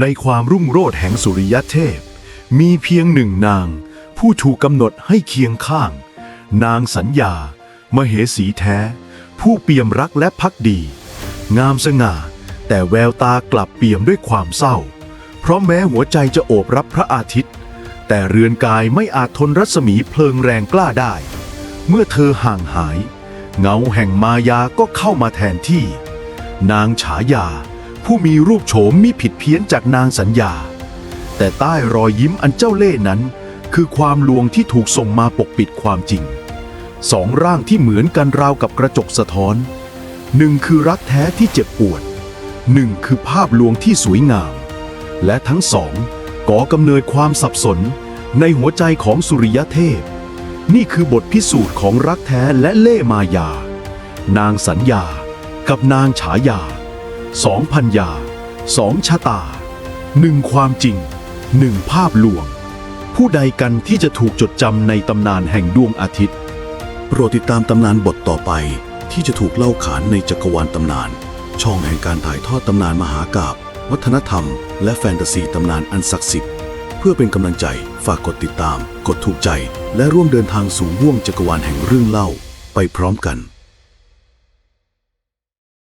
ในความรุ่งโรจน์แห่งสุริยเทพ มีเพียงหนึ่งนาง ผู้ถูกกำหนดให้เคียงข้าง นางสัญญา มเหสีแท้ ผู้เปี่ยมรักและพักดี งามสง่า แต่แววตากลับเปี่ยมด้วยความเศร้า เพราะแม้หัวใจจะโอบรับพระอาทิตย์ แต่เรือนกายไม่อาจทนรัศมีเพลิงแรงกล้าได้ เมื่อเธอห่างหาย เงาแห่งมายาก็เข้ามาแทนที่ นางฉายา ผู้มีรูปโฉมมิผิดเพี้ยนจากนางสัญญา แต่ใต้รอยยิ้มอันเจ้าเล่ห์นั้น คือความลวงที่ถูกส่งมาปกปิดความจริง สองร่างที่เหมือนกันราวกับกระจกสะท้อนหนึ่งคือรักแท้ที่เจ็บปวดหนึ่งคือภาพลวงที่สวยงาม และทั้งสองก่อกำเนิดความสับสนในหัวใจของสุริยเทพ นี่คือบทพิสูจน์ของรักแท้และเล่มายา นางสัญญากับนางฉายา สองพัญญาสองชะตาหนึ่งความจริงหนึ่งภาพลวง ผู้ใดกันที่จะถูกจดจำในตำนานแห่งดวงอาทิตย์ โปรดติดตามตำนานบทต่อไปที่จะถูกเล่าขานในจักรวาลตำนาน ช่องแห่งการถ่ายทอดตำนานมหากาบวัฒนธรรม และแฟนตาซีตำนานอันศักดิ์สิทธิ์ เพื่อเป็นกำลังใจฝากกดติดตาม กดถูกใจ และร่วมเดินทางสู่ห่วงจักรวาลแห่งเรื่องเล่า ไปพร้อมกัน